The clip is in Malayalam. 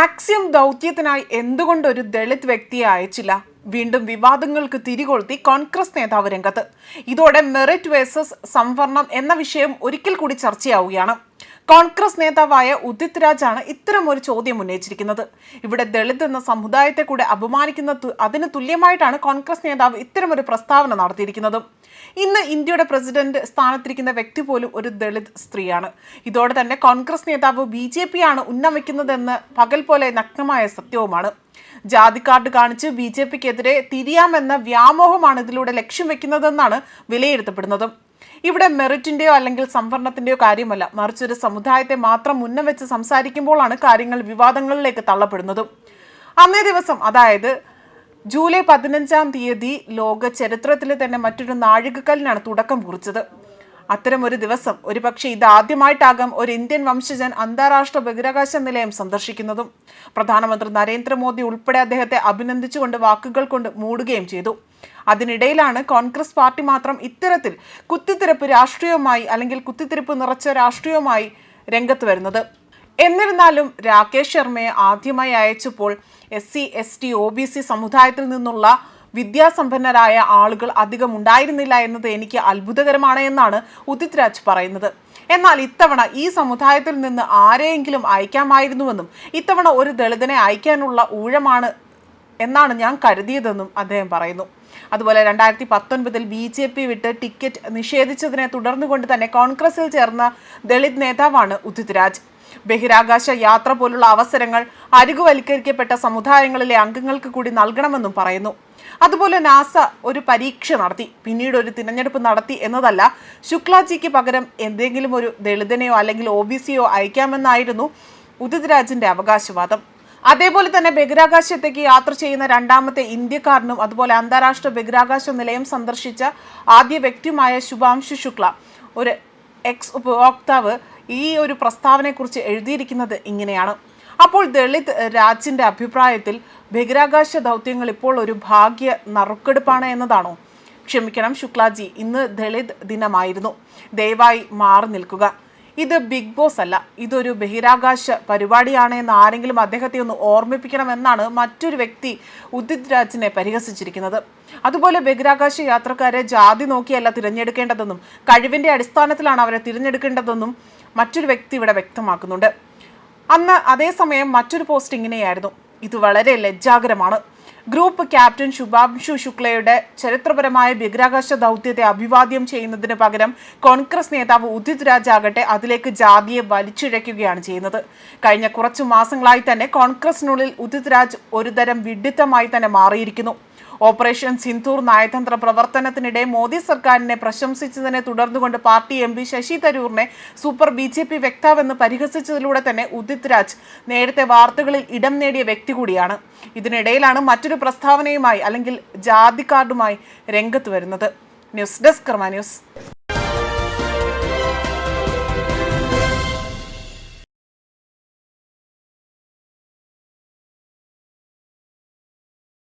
ആക്സിയം ദൗത്യത്തിനായി എന്തുകൊണ്ട് ഒരു ദളിത് വ്യക്തിയെ അയച്ചില്ല? വീണ്ടും വിവാദങ്ങൾക്ക് തിരികൊളുത്തി കോൺഗ്രസ് നേതാവ് രംഗത്ത്. ഇതോടെ മെറിറ്റ് വേഴ്സസ് സംവരണം എന്ന വിഷയം ഒരിക്കൽ കൂടി ചർച്ചയാവുകയാണ്. കോൺഗ്രസ് നേതാവായ ഉദിത് രാജാണ് ഇത്തരം ഒരു ചോദ്യം ഉന്നയിച്ചിരിക്കുന്നത്. ഇവിടെ ദളിത് എന്ന സമുദായത്തെ കൂടെ അപമാനിക്കുന്ന അതിന് തുല്യമായിട്ടാണ് കോൺഗ്രസ് നേതാവ് ഇത്തരം ഒരു പ്രസ്താവന നടത്തിയിരിക്കുന്നത്. ഇന്ന് ഇന്ത്യയുടെ പ്രസിഡന്റ് സ്ഥാനത്തിരിക്കുന്ന വ്യക്തി പോലും ഒരു ദളിത് സ്ത്രീയാണ്. ഇതോടെ തന്നെ കോൺഗ്രസ് നേതാവ് ബി ജെ പി ആണ് ഉന്നം വയ്ക്കുന്നതെന്ന് പകൽ പോലെ നഗ്നമായ സത്യവുമാണ്. ജാതി കാർഡ് കാണിച്ച് ബി ജെ പിക്കെതിരെ തിരിയാമെന്ന വ്യാമോഹമാണ് ഇതിലൂടെ ലക്ഷ്യം വെക്കുന്നതെന്നാണ് വിലയിരുത്തപ്പെടുന്നത്. ഇവിടെ മെറിറ്റിന്റെയോ അല്ലെങ്കിൽ സംവരണത്തിന്റെയോ കാര്യമല്ല. മറിച്ച് ഒരു സമുദായത്തെ മാത്രം മുന്നം വെച്ച് സംസാരിക്കുമ്പോഴാണ് കാര്യങ്ങൾ വിവാദങ്ങളിലേക്ക് തള്ളപ്പെടുന്നതും. അന്നേ ദിവസം അതായത് ജൂലൈ പതിനഞ്ചാം തീയതി ലോക ചരിത്രത്തിലെ തന്നെ മറ്റൊരു നാഴികക്കല്ലിനാണ് തുടക്കം കുറിച്ചത്. അത്തരമൊരു ദിവസം ഒരുപക്ഷെ ഇതാദ്യമായിട്ടാകാം ഒരു ഇന്ത്യൻ വംശജൻ അന്താരാഷ്ട്ര ബഹിരാകാശ നിലയം സന്ദർശിക്കുന്നതും. പ്രധാനമന്ത്രി നരേന്ദ്രമോദി ഉൾപ്പെടെ അദ്ദേഹത്തെ അഭിനന്ദിച്ചുകൊണ്ട് വാക്കുകൾ കൊണ്ട് മൂടുകയും ചെയ്തു. അതിനിടയിലാണ് കോൺഗ്രസ് പാർട്ടി മാത്രം ഇത്തരത്തിൽ കുത്തിത്തിരപ്പ് രാഷ്ട്രീയവുമായി അല്ലെങ്കിൽ കുത്തിത്തിരിപ്പ് നിറച്ച രാഷ്ട്രീയവുമായി രംഗത്ത് വരുന്നത്. എന്നിരുന്നാലും രാകേഷ് ശർമ്മയെ ആദ്യമായി അയച്ചപ്പോൾ S C S T O B C സമുദായത്തിൽ നിന്നുള്ള വിദ്യാസമ്പന്നരായ ആളുകൾ അധികം ഉണ്ടായിരുന്നില്ല എന്നത് എനിക്ക് അത്ഭുതകരമാണ് എന്നാണ് ഉദിത് രാജ് പറയുന്നത്. എന്നാൽ ഇത്തവണ ഈ സമുദായത്തിൽ നിന്ന് ആരെയെങ്കിലും അയക്കാമായിരുന്നുവെന്നും ഇത്തവണ ഒരു ദളിതനെ അയക്കാനുള്ള ഊഴമാണ് എന്നാണ് ഞാൻ കരുതിയതെന്നും അദ്ദേഹം പറയുന്നു. അതുപോലെ രണ്ടായിരത്തി പത്തൊൻപതിൽ ബി ജെ പി വിട്ട് ടിക്കറ്റ് നിഷേധിച്ചതിനെ തുടർന്നുകൊണ്ട് തന്നെ കോൺഗ്രസിൽ ചേർന്ന ദളിത് നേതാവാണ് ഉദിത് രാജ്. ബഹിരാകാശ യാത്ര പോലുള്ള അവസരങ്ങൾ അരികുവൽക്കരിക്കപ്പെട്ട സമുദായങ്ങളിലെ അംഗങ്ങൾക്ക് കൂടി നൽകണമെന്നും പറയുന്നു. അതുപോലെ നാസ ഒരു പരീക്ഷ നടത്തി. പിന്നീട് ഒരു തിരഞ്ഞെടുപ്പ് നടത്തി എന്നതല്ല ശുക്ലാജിക്ക് പകരം എന്തെങ്കിലും ഒരു ദളിതനെയോ അല്ലെങ്കിൽ ഒ ബി സിയോ അയക്കാമെന്നായിരുന്നു ഉദിത് രാജിന്റെ അവകാശവാദം. അതേപോലെ തന്നെ ബഹിരാകാശത്തേക്ക് യാത്ര ചെയ്യുന്ന രണ്ടാമത്തെ ഇന്ത്യക്കാരനും അതുപോലെ അന്താരാഷ്ട്ര ബഹിരാകാശ നിലയം സന്ദർശിച്ച ആദ്യ വ്യക്തിയുമായ ശുഭാംശു ശുക്ല ഒരു എക്സ് ഉപഭോക്താവ് ഈ ഒരു പ്രസ്താവനയെക്കുറിച്ച് എഴുതിയിരിക്കുന്നത് ഇങ്ങനെയാണ്. അപ്പോൾ ദളിത് രാജിന്റെ അഭിപ്രായത്തിൽ ബഹിരാകാശ ദൗത്യങ്ങൾ ഇപ്പോൾ ഒരു ഭാഗ്യ നറുക്കെടുപ്പാണ് എന്നതാണോ? ക്ഷമിക്കണം ശുക്ലാജി ഇന്ന് ദളിത് ദിനമായിരുന്നു. ദയവായി മാറി നിൽക്കുക. ഇത് ബിഗ് ബോസ് അല്ല. ഇതൊരു ബഹിരാകാശ പരിപാടിയാണ് എന്ന് ആരെങ്കിലും അദ്ദേഹത്തെ ഒന്ന് ഓർമ്മിപ്പിക്കണമെന്നാണ് മറ്റൊരു വ്യക്തി ഉദിത് രാജിനെ പരിഹസിച്ചിരിക്കുന്നത്. അതുപോലെ ബഹിരാകാശ യാത്രക്കാരെ ജാതി നോക്കിയല്ല തിരഞ്ഞെടുക്കേണ്ടതെന്നും കഴിവിന്റെ അടിസ്ഥാനത്തിലാണ് അവരെ തിരഞ്ഞെടുക്കേണ്ടതെന്നും മറ്റൊരു വ്യക്തി ഇവിടെ വ്യക്തമാക്കുന്നുണ്ട്. അന്ന് അതേസമയം മറ്റൊരു പോസ്റ്റ് ഇങ്ങനെയായിരുന്നു ഇത് വളരെ ലജ്ജാകരമാണ്. ഗ്രൂപ്പ് ക്യാപ്റ്റൻ ശുഭാംശു ശുക്ലയുടെ ചരിത്രപരമായ ബഹിരാകാശ ദൗത്യത്തെ അഭിവാദ്യം ചെയ്യുന്നതിന് പകരം കോൺഗ്രസ് നേതാവ് ഉദിത് രാജ് ആകട്ടെ അതിലേക്ക് ജാതിയെ വലിച്ചിഴയ്ക്കുകയാണ് ചെയ്യുന്നത്. കഴിഞ്ഞ കുറച്ചു മാസങ്ങളായി തന്നെ കോൺഗ്രസിനുള്ളിൽ ഉദിത് രാജ് ഒരുതരം വിഡിത്തമായി തന്നെ മാറിയിരിക്കുന്നു. ഓപ്പറേഷൻ സിന്ധൂർ നയതന്ത്ര പ്രവർത്തനത്തിനിടെ മോദി സർക്കാരിനെ പ്രശംസിച്ചതിനെ തുടർന്നുകൊണ്ട് പാർട്ടി എം പി ശശി തരൂറിനെ സൂപ്പർ ബി ജെ പി വക്താവെന്ന് പരിഹസിച്ചതിലൂടെ തന്നെ ഉദിത് രാജ് നേരത്തെ വാർത്തകളിൽ ഇടം നേടിയ വ്യക്തി കൂടിയാണ്. ഇതിനിടയിലാണ് മറ്റൊരു പ്രസ്താവനയുമായി അല്ലെങ്കിൽ ജാതി കാർഡുമായി രംഗത്ത് വരുന്നത്. News desk news.